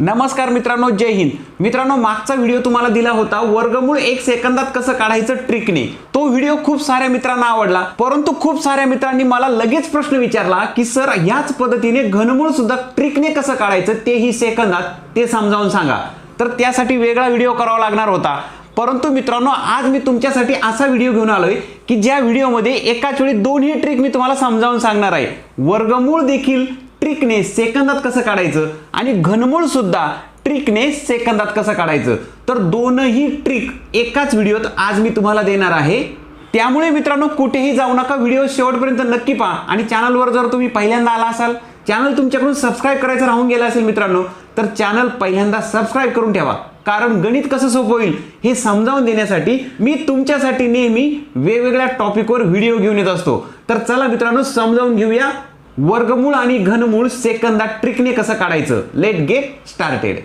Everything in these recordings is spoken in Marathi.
नमस्कार मित्रांनो जय हिंद. मित्रांनो मागचा व्हिडिओ तुम्हाला दिला होता वर्गमूळ एक सेकंदात कसं काढायचं ट्रिकने तो व्हिडिओ खूप साऱ्या मित्रांना आवडला परंतु खूप साऱ्या मित्रांनी मला लगेच प्रश्न विचारला की सर ह्याच पद्धतीने घनमूळ सुद्धा ट्रिकने कसं काढायचं? तेही सेकंदात ते समजावून सांगा. तर त्यासाठी वेगळा व्हिडिओ करावा लागणार होता. परंतु मित्रांनो आज मी तुमच्यासाठी असा व्हिडिओ घेऊन आलोय की ज्या व्हिडिओमध्ये एकाच वेळी दोन्ही ट्रिक मी तुम्हाला समजावून सांगणार आहे. वर्गमूळ देखील ट्रिकने सेकंदात कसं काढायचं? आणि घनमूळ सुद्धा ट्रिकने सेकंदात कसं काढायचं? तर दोनही ट्रिक एकाच व्हिडिओत आज मी तुम्हाला देणार आहे. त्यामुळे मित्रांनो कुठेही जाऊ नका. व्हिडिओ शेवटपर्यंत नक्की पहा. आणि चॅनलवर जर तुम्ही पहिल्यांदा आला असाल चॅनल तुमच्याकडून सबस्क्राईब करायचं राहून गेलं असेल मित्रांनो तर चॅनल पहिल्यांदा सबस्क्राईब करून ठेवा. कारण गणित कसं सोपं होईल हे समजावून देण्यासाठी मी तुमच्यासाठी नेहमी वेगवेगळ्या टॉपिकवर व्हिडिओ घेऊन येत असतो. तर चला मित्रांनो समजावून घेऊया. वर्गमूळ आणि घनमूळ सेकंदात ट्रिकने कसं काढायचं? लेट गेट स्टार्टेड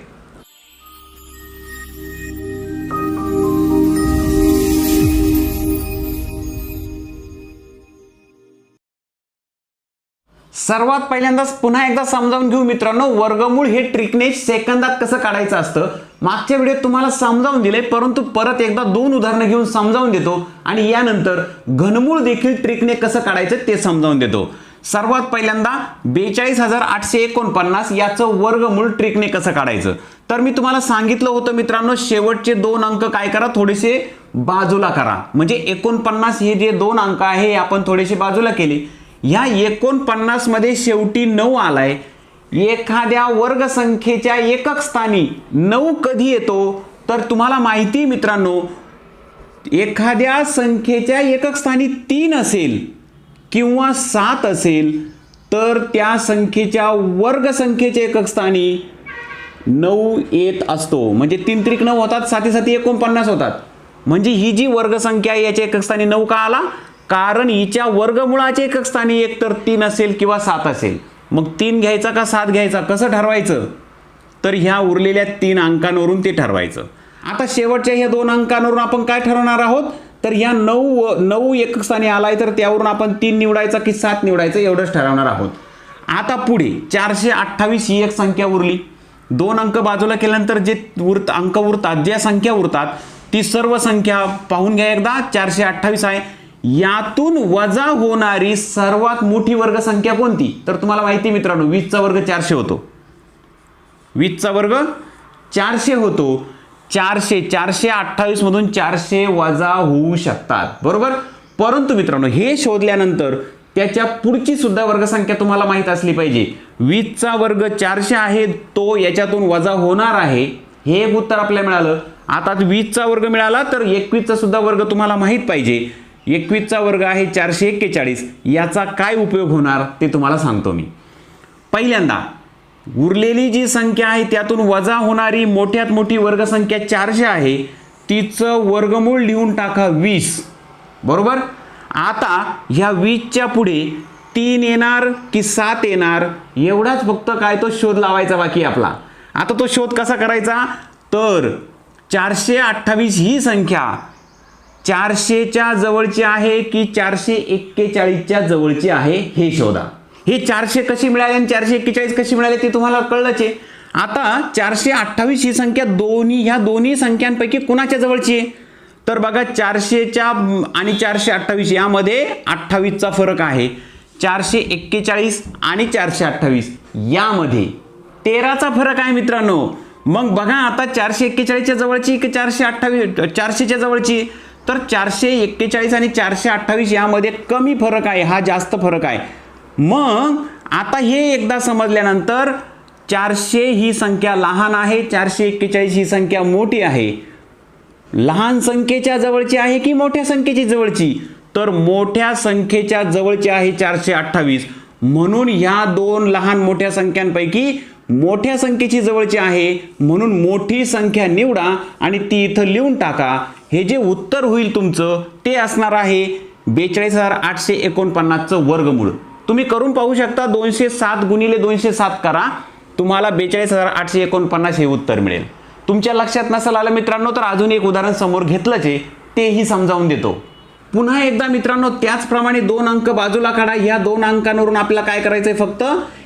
सर्वात पहिल्यांदाच पुन्हा एकदा समजावून घेऊ मित्रांनो वर्गमूळ हे ट्रिकने सेकंदात कसं काढायचं असतं? मागच्या व्हिडिओत तुम्हाला समजावून दिले परंतु परत एकदा दोन उदाहरणं घेऊन समजावून देतो आणि यानंतर घनमूळ देखील ट्रिकने कसं काढायचं ते समजावून देतो. सर्वात पहिल्यांदा बेचाळीस हजार आठशे एकोणपन्नास याचं वर्गमूळ ट्रिकने कसं काढायचं? तर मी तुम्हाला सांगितलं होतं मित्रांनो शेवटचे दोन अंक काय करा? थोडेसे बाजूला करा. म्हणजे एकोणपन्नास हे जे दोन अंक आहे हे आपण थोडेसे बाजूला केले. ह्या एकोणपन्नासमध्ये शेवटी नऊ आलाय. एखाद्या वर्गसंख्येच्या एकक स्थानी नऊ कधी येतो? तर तुम्हाला माहिती मित्रांनो एखाद्या संख्येच्या एकक स्थानी तीन असेल. किंवा सात असेल तर त्या संख्येच्या वर्गसंख्येच्या एककस्थानी नऊ येत असतो. म्हणजे तीन त्रिक नऊ होतात साती साती एकोणपन्नास होतात. म्हणजे ही जी वर्गसंख्या आहे याच्या एककस्थानी नऊ का आला? कारण हिच्या वर्गमुळाच्या एककस्थानी एक तर तीन असेल किंवा सात असेल. मग तीन घ्यायचा का सात घ्यायचा? कसं ठरवायचं? तर ह्या उरलेल्या तीन अंकांवरून ते ठरवायचं. आता शेवटच्या ह्या दोन अंकांवरून आपण काय ठरवणार आहोत? तर या नऊ नऊ एकक स्थानी आलाय तर त्यावरून आपण तीन निवडायचा की सात निवडायचं एवढंच ठरवणार आहोत. आता पुढे चारशे अठ्ठावीस ही एक संख्या उरली. दोन अंक बाजूला केल्यानंतर जे उरत अंक उरतात ज्या संख्या उरतात ती सर्व संख्या पाहून घ्या एकदा. चारशे अठ्ठावीस आहे. यातून वजा होणारी सर्वात मोठी वर्गसंख्या कोणती? तर तुम्हाला माहिती मित्रांनो वीसचा वर्ग चारशे होतो. वीसचा वर्ग चारशे होतो. चारशे चारशे अठ्ठावीस मधून चारशे वजा होऊ शकतात. बरोबर? परंतु मित्रांनो हे शोधल्यानंतर त्याच्या पुढची सुद्धा वर्गसंख्या तुम्हाला माहीत असली पाहिजे. वीसचा वर्ग चारशे आहे तो याच्यातून वजा होणार आहे. हे एक उत्तर आपल्याला मिळालं. आता वीसचा वर्ग मिळाला तर एकवीसचा सुद्धा वर्ग तुम्हाला माहीत पाहिजे. एकवीसचा वर्ग आहे चारशे एक्केचाळीस. याचा काय उपयोग होणार ते तुम्हाला सांगतो मी. पहिल्यांदा उरलेली जी संख्या आहे त्यातून वजा होणारी मोठ्यात मोठी वर्गसंख्या चारशे आहे तिचं वर्गमूळ लिहून टाका वीस. बरोबर? आता ह्या वीसच्या पुढे तीन येणार की सात येणार एवढाच फक्त काय तो शोध लावायचा बाकी आपला. आता तो शोध कसा करायचा? तर चारशे अठ्ठावीस ही संख्या चारशेच्या जवळची आहे की चारशे एक्केचाळीसच्या जवळची आहे हे शोधा. हे चारशे कशी मिळाले आणि चारशे एक्केचाळीस कशी मिळाले ते तुम्हाला कळलंच आहे. आता चारशे अठ्ठावीस ही संख्या दोन्ही ह्या दोन्ही संख्यांपैकी कुणाच्या जवळची आहे? तर बघा चारशेच्या आणि चारशे अठ्ठावीस यामध्ये अठ्ठावीसचा फरक आहे. चारशे एक्केचाळीस आणि चारशे अठ्ठावीस यामध्ये तेराचा फरक आहे मित्रांनो. मग बघा आता चारशे एक्केचाळीसच्या जवळची की चारशे अठ्ठावीस चारशेच्या जवळची? तर चारशे एक्केचाळीस आणि चारशे अठ्ठावीस यामध्ये कमी फरक आहे हा जास्त फरक आहे. मग आता हे एकदा समजल्यानंतर चारशे ही संख्या लहान आहे चारशे एक्केचाळीस ही संख्या मोठी आहे. लहान संख्येच्या जवळची आहे की मोठ्या संख्येची जवळची? तर मोठ्या संख्येच्या जवळची आहे चारशे अठ्ठावीस. म्हणून ह्या दोन लहान मोठ्या संख्यांपैकी मोठ्या संख्येची जवळची आहे म्हणून मोठी संख्या निवडा आणि ती इथं लिहून टाका. हे जे उत्तर होईल तुमचं ते असणार आहे बेचाळीस हजार आठशे एकोणपन्नासचं वर्गमूळ. तुम्ही करून पाहू शकता दोनशे सात गुणिले दोनशे सात करा. तुम्हाला बेचाळीस हजार आठशे एकोणपन्नास हे उत्तर मिळेल. तुमच्या लक्षात नसेल आलं मित्रांनो तर अजून एक उदाहरण समोर घेतलंच आहे. तेही समजावून देतो. पुन्हा एकदा मित्रांनो त्याचप्रमाणे दोन अंक बाजूला काढा. या दोन अंकांवरून आपल्याला काय करायचं आहे फक्त?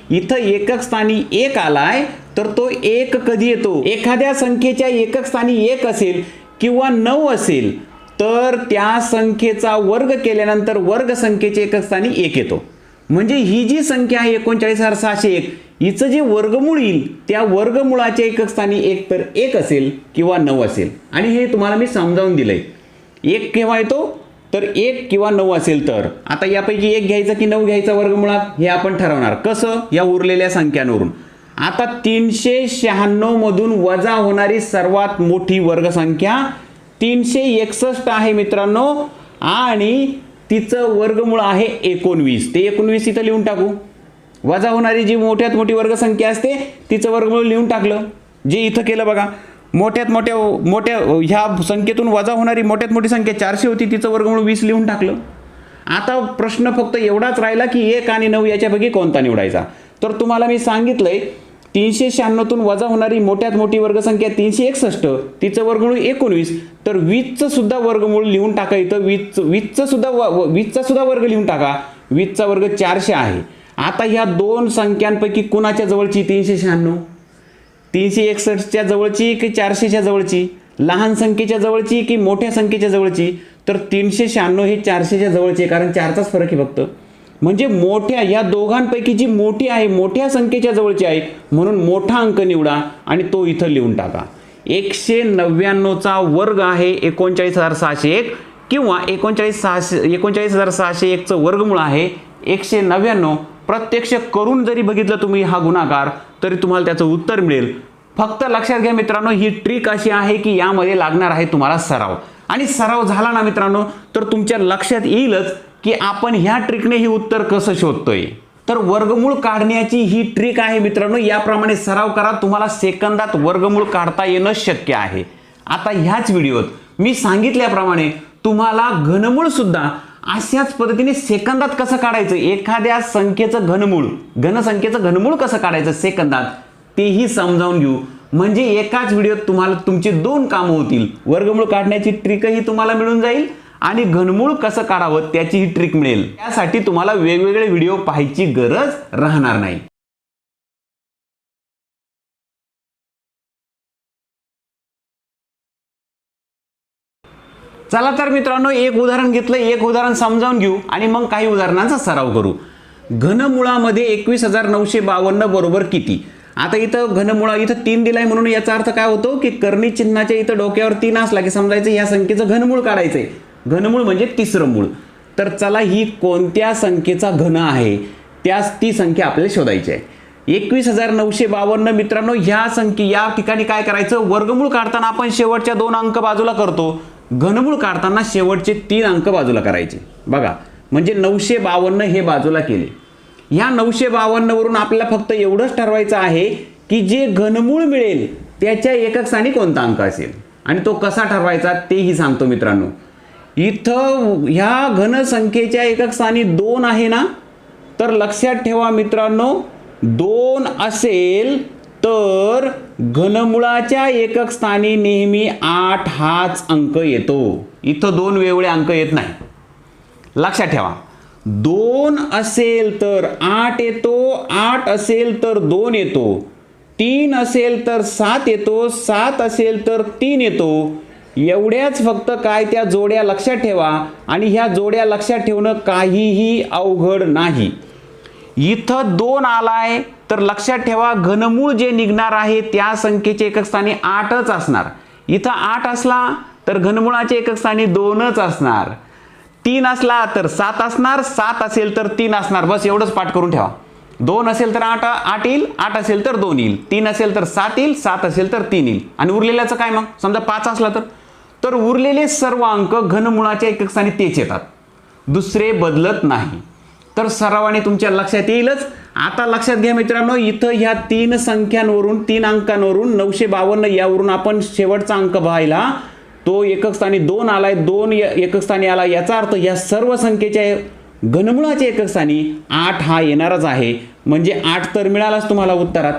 इथं एकक स्थानी एक आलाय तर तो एक कधी येतो? एखाद्या संख्येच्या एकक स्थानी एक असेल किंवा नऊ असेल तर त्या संख्येचा वर्ग केल्यानंतर वर्ग संख्येच्या एकक स्थानी एक येतो. म्हणजे ही जी संख्या आहे एकोणचाळीस हजार सहाशे एक हिचं जे वर्गमूळ येईल त्या वर्गमुळाच्या एकक स्थानी एक तर एक असेल किंवा नऊ असेल. आणि हे तुम्हाला मी समजावून दिलंय. एक केव्हा येतो? तर एक किंवा नऊ असेल तर. आता यापैकी एक घ्यायचा की नऊ घ्यायचा वर्गमुळात? हे आपण ठरवणार. कसं? या उरलेल्या संख्यांवरून. आता तीनशे शहाण्णव मधून वजा होणारी सर्वात मोठी वर्गसंख्या तीनशे एकसष्ट आहे मित्रांनो. आणि तिचं वर्गमूळ आहे एकोणवीस. ते एकोणवीस इथं लिहून टाकू. वजा होणारी जी मोठ्यात मोठी वर्गसंख्या असते तिचं वर्गमूळ लिहून टाकलं. जे इथं केलं बघा मोठ्यात मोठ्या मोठ्या ह्या संख्येतून वजा होणारी मोठ्यात मोठी संख्या चारशे होती तिचं वर्गमूळ वीस लिहून टाकलं. आता प्रश्न फक्त एवढाच राहिला की एक आणि नऊ याच्यापैकी कोणता निवडायचा? तर तुम्हाला मी सांगितलंय तीनशे शहाण्णवतून वजा होणारी मोठ्यात मोठी वर्गसंख्या तीनशे एकसष्ट तिचं वर्गमूळ एकोणवीस तर वीजचं सुद्धा वर्गमूळ लिहून टाका इथं वीज वीजचं सुद्धा व- सुद्धा वर्ग लिहून टाका. वीजचा वर्ग चारशे आहे. आता ह्या दोन संख्यांपैकी कुणाच्या जवळची तीनशे शहाण्णव? तीनशे एकसष्टच्या जवळची की चारशेच्या जवळची? लहान संख्येच्या जवळची की मोठ्या संख्येच्या जवळची? तर तीनशे शहाण्णव हे चारशेच्या जवळचे कारण चारचाच फरक आहे फक्त. म्हणजे मोठ्या या दोघांपैकी जी मोठी आहे मोठ्या संख्येच्या जवळची आहे म्हणून मोठा अंक निवडा आणि तो इथं लिहून टाका. एकशे नव्याण्णवचा वर्ग आहे एकोणचाळीस हजार सहाशे एक किंवा एकोणचाळीस सहाशे एकोणचाळीस हजार सहाशे एकचं वर्गमूळ आहे एकशे नव्याण्णव. प्रत्यक्ष करून जरी बघितलं तुम्ही हा गुणाकार तरी तुम्हाला त्याचं उत्तर मिळेल. फक्त लक्षात घ्या मित्रांनो ही ट्रिक अशी आहे की यामध्ये लागणार आहे तुम्हाला सराव. आणि सराव झाला ना मित्रांनो तर तुमच्या लक्षात येईलच की आपण ह्या ट्रिकने ही उत्तर कसं शोधतोय? तर वर्गमूळ काढण्याची ही ट्रिक आहे मित्रांनो. याप्रमाणे सराव करा. तुम्हाला सेकंदात वर्गमूळ काढता येणं शक्य आहे. आता ह्याच व्हिडिओत मी सांगितल्याप्रमाणे तुम्हाला घनमूळ सुद्धा अशाच पद्धतीने सेकंदात कसं काढायचं? एखाद्या संख्येचं घनमूळ घनसंख्येचं घनमूळ कसं काढायचं सेकंदात? तेही समजावून घेऊ. म्हणजे एकाच व्हिडिओत तुम्हाला तुमची दोन कामं होतील. वर्गमूळ काढण्याची ट्रिकही तुम्हाला मिळून जाईल. आणि घनमूळ कसं काढावं त्याची ही ट्रिक मिळेल. त्यासाठी तुम्हाला वेगवेगळे व्हिडिओ पाहायची गरज राहणार नाही. चला तर मित्रांनो एक उदाहरण घेतलं एक उदाहरण समजावून घेऊ आणि मग काही उदाहरणांचा सराव करू. घनमुळामध्ये एकवीस हजार नऊशे बावन्न बरोबर किती? आता इथं घनमुळा इथं तीन दिलाय म्हणून याचा अर्थ काय होतो की कर्णी चिन्हाच्या इथं डोक्यावर तीन असला की समजायचं या संख्येचं घनमूळ काढायचंय. घनमूळ म्हणजे तिसरं मूळ. तर चला ही कोणत्या संख्येचा घन आहे त्यास ती संख्या आपल्याला शोधायची आहे. एकवीस हजार नऊशे बावन्न मित्रांनो ह्या संख्ये या ठिकाणी काय करायचं? वर्गमूळ काढताना आपण शेवटच्या दोन अंक बाजूला करतो. घनमूळ काढताना शेवटचे तीन अंक बाजूला करायचे. बघा म्हणजे नऊशे बावन्न हे बाजूला केले. ह्या नऊशे बावन्न वरून आपल्याला फक्त एवढंच ठरवायचं आहे की जे घनमूळ मिळेल त्याच्या एकक स्थानी कोणता अंक असेल? आणि तो कसा ठरवायचा तेही सांगतो मित्रांनो. इथं ह्या घनसंख्येच्या एकक स्थानी दोन आहे ना? तर लक्षात ठेवा मित्रांनो दोन असेल तर घनमुळाच्या एकक स्थानी नेहमी आठ हाच अंक येतो. इथं दोन वेगळे अंक येत नाही. लक्षात ठेवा. दोन असेल तर आठ येतो आठ असेल तर दोन येतो तीन असेल तर सात येतो सात असेल तर तीन येतो एवढ्याच फक्त काय त्या जोड्या लक्षात ठेवा आणि ह्या जोड्या लक्षात ठेवणं काहीही अवघड नाही. इथं दोन आलाय तर लक्षात ठेवा घनमूळ जे निघणार आहे त्या संख्येचे एकक स्थानी आठच असणार. इथं आठ असला तर घनमुळाचे एकक स्थानी दोनच असणार. तीन असला तर सात असणार सात असेल तर तीन असणार. बस एवढंच पाठ करून ठेवा. दोन असेल तर आठ आठ येईल आठ असेल तर दोन येईल. तीन असेल तर सात येईल सात असेल तर तीन येईल. आणि उरलेल्याचं काय मग? समजा पाच असला तर? तर उरलेले सर्व अंक घनमुळाच्या एकक स्थानी तेच येतात. दुसरे बदलत नाही. तर सरावाने तुमच्या लक्षात येईलच. आता लक्षात घ्या मित्रांनो इथं ह्या तीन संख्यांवरून तीन अंकांवरून नऊशे बावन्न यावरून आपण शेवटचा अंक पाहिला. तो एकक स्थानी दोन आलाय. दोन एकक स्थानी आला. याचा अर्थ या सर्व संख्येच्या घनमुळाच्या एकक स्थानी आठ हा येणारच आहे. म्हणजे आठ तर मिळालाच तुम्हाला उत्तरात.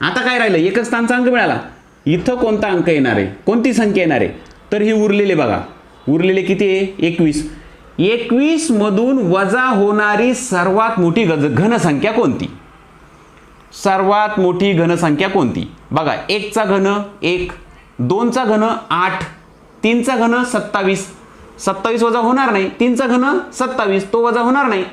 आता काय राहिलं? एकक स्थानचा अंक मिळाला. इथं कोणता अंक येणार आहे? कोणती संख्या येणार आहे? तर हे उरलेले बघा. उरलेले किती आहे? एकवीस. एकवीसमधून वजा होणारी सर्वात मोठी गज घनसंख्या कोणती? सर्वात मोठी घनसंख्या कोणती? बघा एकचा घन एक. दोनचा घन आठ. तीनचा घन सत्तावीस. सत्तावीस वजा होणार नाही. तीनचा घन सत्तावीस. तो वजा होणार नाही.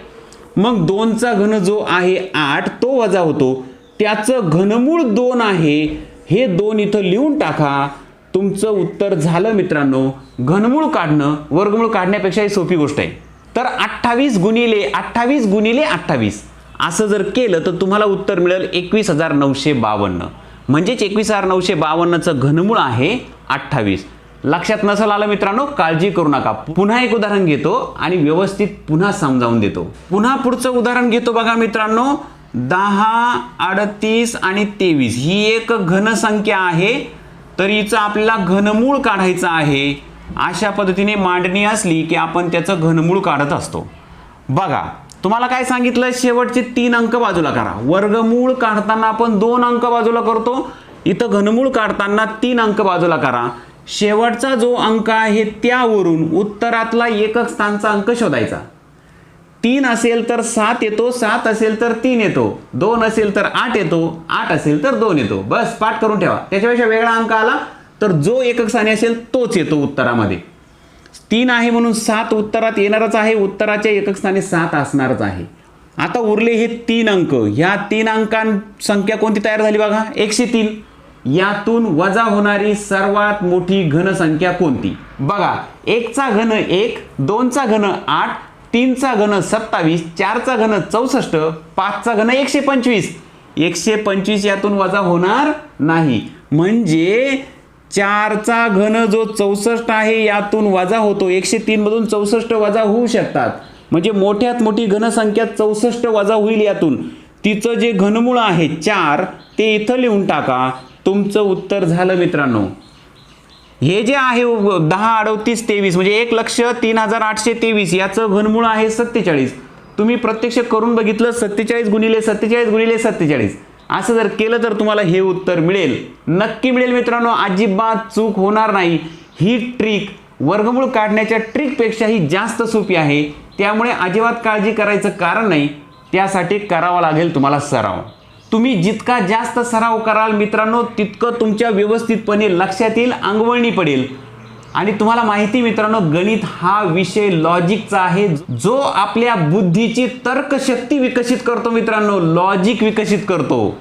मग दोनचा घन जो आहे आठ तो वजा होतो. त्याचं घनमूळ दोन आहे. हे दोन इथं लिहून टाका. तुमचं उत्तर झालं मित्रांनो. घनमूळ काढणं वर्गमूळ काढण्यापेक्षा ही सोपी गोष्ट आहे. तर अठ्ठावीस गुणिले अठ्ठावीस गुणिले अठ्ठावीस. असं जर केलं तर तुम्हाला उत्तर मिळेल एकवीस हजार नऊशे बावन्न. म्हणजेच एकवीस हजार नऊशे बावन्नचं घनमूळ आहे अठ्ठावीस. लक्षात नसेल आलं मित्रांनो काळजी करू नका. पुन्हा एक उदाहरण घेतो आणि व्यवस्थित पुन्हा समजावून देतो. पुन्हा पुढचं उदाहरण घेतो बघा मित्रांनो. दहा अडतीस आणि तेवीस. ही एक घनसंख्या आहे. तर हिचं आपल्याला घनमूळ काढायचं आहे अशा पद्धतीने मांडणी असली की आपण त्याचं घनमूळ काढत असतो. बघा तुम्हाला काय सांगितलं? शेवटचे तीन अंक बाजूला करा. वर्गमूळ काढताना आपण दोन अंक बाजूला करतो. इथं घनमूळ काढताना तीन अंक बाजूला करा. शेवटचा जो अंक आहे त्यावरून उत्तरातला एकक स्थानचा अंक शोधायचा. तीन असेल तर सात येतो सात असेल तर तीन येतो दोन असेल तर आठ येतो आठ असेल तर दोन येतो. बस पाठ करून ठेवा. त्याच्यापेक्षा वेगळा अंक आला तर जो एकक साने असेल तोच येतो उत्तरामध्ये. तीन आहे म्हणून सात उत्तरात येणारच आहे उत्तराच्या एकक स्थानी सात असणारच आहे. आता उरले हे तीन अंक. ह्या तीन अंकां संख्या कोणती तयार झाली बघा? एकशे तीन. यातून वजा होणारी सर्वात मोठी घनसंख्या कोणती? बघा एकचा घन एक दोनचा घन आठ तीनचा घन सत्तावीस चारचा घन चौसष्ट पाचचा घन एकशे पंचवीस. एकशे पंचवीस यातून वजा होणार नाही. म्हणजे चारचा घन जो चौसष्ट आहे यातून वजा होतो. एकशे तीनमधून चौसष्ट वजा होऊ शकतात. म्हणजे मोठ्यात मोठी घनसंख्या चौसष्ट वजा होईल यातून. तिचं जे घनमूळ आहे चार ते इथं लिहून टाका. तुमचं उत्तर झालं मित्रांनो. हे जे आहे दहा अडतीस तेवीस म्हणजे एक लक्ष तीन हजार आठशे तेवीस याचं घनमूळ आहे सत्तेचाळीस. तुम्ही प्रत्यक्ष करून बघितलं सत्तेचाळीस गुणिले सत्तेचाळीस गुणिले सत्तेचाळीस. असं जर केलं तर तुम्हाला हे उत्तर मिळेल. नक्की मिळेल मित्रांनो अजिबात चूक होणार नाही. ही ट्रिक वर्गमूळ काढण्याच्या ट्रिकपेक्षाही जास्त सोपी आहे. त्यामुळे अजिबात काळजी करायचं कारण नाही. त्यासाठी करावा लागेल तुम्हाला सराव. तुम्ही जितका जास्त सराव कराल मित्रांनो तितकं तुमच्या व्यवस्थितपणे लक्षात येईल अंगवळणी पडेल. आणि तुम्हाला माहिती मित्रांनो गणित हा विषय लॉजिकचा आहे. जो आपल्या बुद्धीची तर्कशक्ती विकसित करतो मित्रांनो लॉजिक विकसित करतो.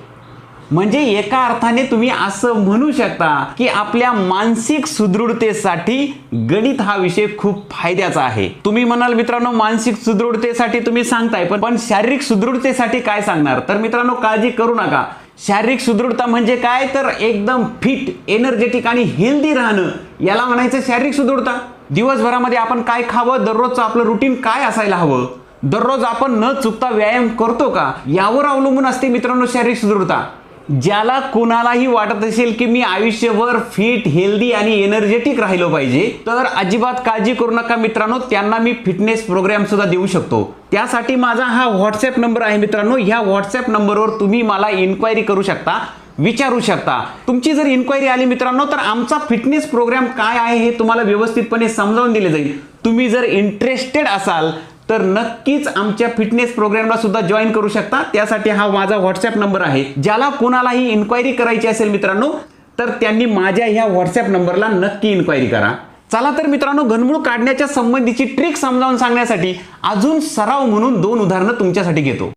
म्हणजे एका अर्थाने तुम्ही असं म्हणू शकता की आपल्या मानसिक सुदृढतेसाठी गणित हा विषय खूप फायद्याचा आहे. तुम्ही म्हणाल मित्रांनो मानसिक सुदृढतेसाठी तुम्ही सांगताय पण पण शारीरिक सुदृढतेसाठी काय सांगणार? तर मित्रांनो काळजी करू नका. शारीरिक सुदृढता म्हणजे काय? तर एकदम फिट एनर्जेटिक आणि हेल्दी राहणं. याला म्हणायचं शारीरिक सुदृढता. दिवसभरामध्ये आपण काय खावं? दररोजचं आपलं रुटीन काय असायला हवं? दररोज आपण न चुकता व्यायाम करतो का? यावर अवलंबून असते मित्रांनो शारीरिक सुदृढता. ज्याला कुणालाही वाटत असेल की मी आयुष्यभर फिट हेल्दी आणि एनर्जेटिक राहिलो पाहिजे तर अजिबात काळजी करू नका मित्रांनो. त्यांना मी फिटनेस प्रोग्राम सुद्धा देऊ शकतो. त्यासाठी माझा हा व्हॉट्सअप नंबर आहे मित्रांनो. ह्या व्हॉट्सअप नंबरवर तुम्ही मला इन्क्वायरी करू शकता विचारू शकता. तुमची जर इन्क्वायरी आली मित्रांनो तर आमचा फिटनेस प्रोग्राम काय आहे हे तुम्हाला व्यवस्थितपणे समजावून दिले जाईल. तुम्ही जर इंटरेस्टेड असाल तर नक्कीच आमच्या फिटनेस प्रोग्रामला सुद्धा जॉईन करू शकता. त्यासाठी हा माझा व्हॉट्सअप नंबर आहे. ज्याला कोणालाही इन्क्वायरी करायची असेल मित्रांनो तर त्यांनी माझ्या ह्या व्हॉट्सअप नंबरला नक्की इन्क्वायरी करा. चला तर मित्रांनो घनमूळ काढण्याच्या संबंधीची ट्रिक समजावून सांगण्यासाठी अजून सराव म्हणून दोन उदाहरणं तुमच्यासाठी घेतो.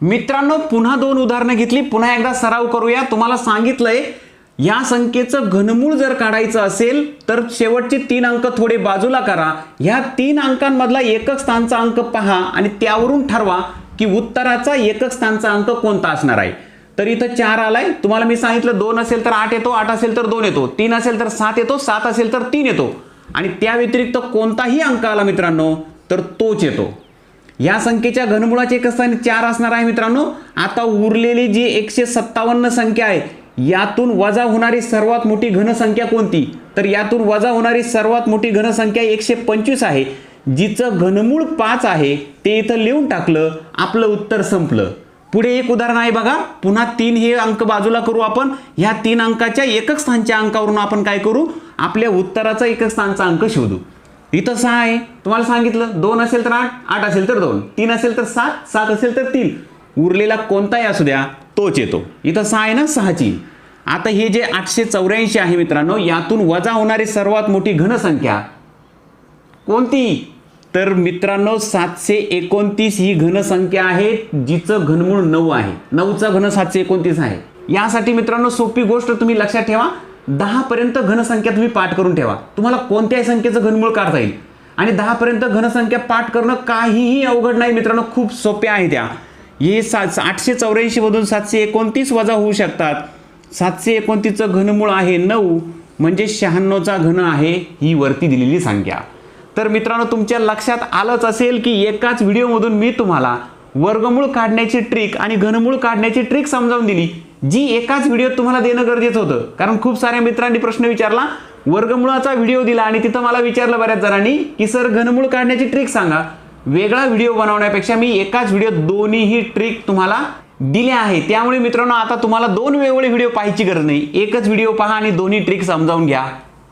मित्रांनो पुन्हा दोन उदाहरणं घेतली. पुन्हा एकदा सराव करूया. तुम्हाला सांगितलंय या संख्येचं घनमूळ जर काढायचं असेल तर शेवटचे तीन अंक थोडे बाजूला करा. ह्या तीन अंकांमधला एकक स्थानचा अंक पहा आणि त्यावरून ठरवा की उत्तराचा एकक स्थानचा अंक कोणता असणार आहे. तर इथं चार आलाय. तुम्हाला मी सांगितलं दोन असेल तर आठ येतो आठ असेल तर दोन येतो तीन असेल तर सात येतो सात असेल तर तीन येतो. आणि त्या व्यतिरिक्त कोणताही अंक आला मित्रांनो तर तोच येतो. या संख्येच्या घनमुळाचे एकक स्थानी चार असणार आहे मित्रांनो. आता उरलेली जी एकशे सत्तावन्न संख्या आहे यातून वजा होणारी सर्वात मोठी घनसंख्या कोणती? तर यातून वजा होणारी सर्वात मोठी घनसंख्या एकशे पंचवीस आहे. जिचं घनमूळ पाच आहे ते इथं लिहून टाकलं आपलं उत्तर संपलं. पुढे एक उदाहरण आहे बघा. पुन्हा तीन हे अंक बाजूला करू आपण. ह्या तीन अंकाच्या एकक स्थानच्या अंकावरून आपण काय करू? आपल्या उत्तराचा एकक स्थानचा अंक शोधू. इथं सहा आहे. तुम्हाला सांगितलं दोन असेल तर आठ आठ असेल तर दोन तीन असेल तर सात सात असेल तर तीन. उरलेला कोणताही असू द्या. तोच येतो. इथं सहा आहे ना? सहाची. आता हे जे आठशे चौऱ्याऐंशी आहे मित्रांनो यातून वजा होणारी सर्वात मोठी घनसंख्या कोणती? तर मित्रांनो सातशे एकोणतीस ही घनसंख्या आहे जिचं घनमूळ नऊ आहे. नऊचा घन सातशे एकोणतीस आहे. यासाठी मित्रांनो सोपी गोष्ट तुम्ही लक्षात ठेवा. दहापर्यंत घनसंख्या तुम्ही पाठ करून ठेवा. तुम्हाला कोणत्याही संख्येचं घनमूळ काढता येईल. आणि दहापर्यंत घनसंख्या पाठ करणं काहीही अवघड नाही मित्रांनो खूप सोप्या आहे त्या हे सात आठशे चौऱ्याऐंशीमधून सातशे एकोणतीस वजा होऊ शकतात. सातशे एकोणतीसचं घनमूळ आहे नऊ म्हणजे शहाण्णवचा घन आहे ही वरती दिलेली संख्या. तर मित्रांनो तुमच्या लक्षात आलंच असेल की एकाच व्हिडिओमधून मी तुम्हाला वर्गमूळ काढण्याची ट्रिक आणि घनमूळ काढण्याची ट्रिक समजावून दिली जी एकाच व्हिडिओत तुम्हाला देणं गरजेचं होतं. कारण खूप साऱ्या मित्रांनी प्रश्न विचारला वर्गमुळाचा व्हिडिओ दिला आणि तिथं मला विचारलं बऱ्याच जणांनी की सर घनमूळ काढण्याची ट्रिक सांगा. वेगळा व्हिडिओ बनवण्यापेक्षा मी एकाच व्हिडिओत दोन्हीही ट्रिक तुम्हाला दिल्या आहे त्यामुळे मित्रांनो आता तुम्हाला दोन वेगवेगळे व्हिडिओ पाहायची गरज नाही. एकच व्हिडिओ पहा आणि दोन्ही ट्रिक समजावून घ्या.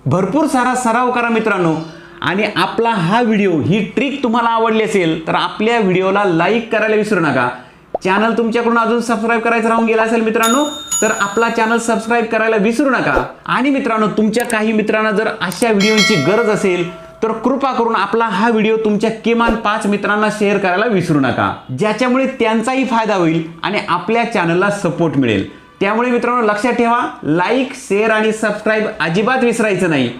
भरपूर सारा सराव करा मित्रांनो. आणि आपला हा व्हिडिओ ही ट्रिक तुम्हाला आवडली असेल तर आपल्या व्हिडिओला लाईक करायला विसरू नका. चॅनल तुमच्याकडून अजून सबस्क्राईब करायचं राहून गेला असेल मित्रांनो तर आपला चॅनल सबस्क्राईब करायला विसरू नका. आणि मित्रांनो तुमच्या काही मित्रांना जर अशा व्हिडिओची गरज असेल तर कृपा करून आपला हा व्हिडिओ तुमच्या किमान पाच मित्रांना शेअर करायला विसरू नका. ज्याच्यामुळे त्यांचाही फायदा होईल आणि आपल्या चॅनलला सपोर्ट मिळेल. त्यामुळे मित्रांनो लक्षात ठेवा लाईक शेअर आणि सबस्क्राईब अजिबात विसरायचं नाही.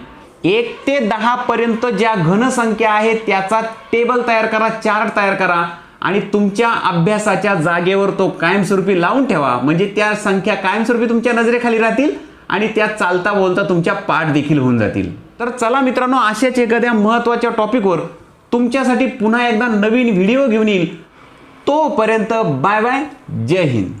एक ते दहा पर्यंत ज्या घनसंख्या आहे त्याचा टेबल तयार करा चार्ट तयार करा आणि तुमच्या अभ्यासाच्या जागेवर तो कायमस्वरूपी लावून ठेवा. म्हणजे त्या संख्या कायमस्वरूपी तुमच्या नजरेखाली राहतील आणि त्या चालता बोलता तुमच्या पाठ देखील होऊन जातील. तर चला मित्रांनो अशाच एखाद्या महत्त्वाच्या टॉपिकवर तुमच्यासाठी पुन्हा एकदा नवीन व्हिडिओ घेऊन येईल. तोपर्यंत बाय बाय जय हिंद.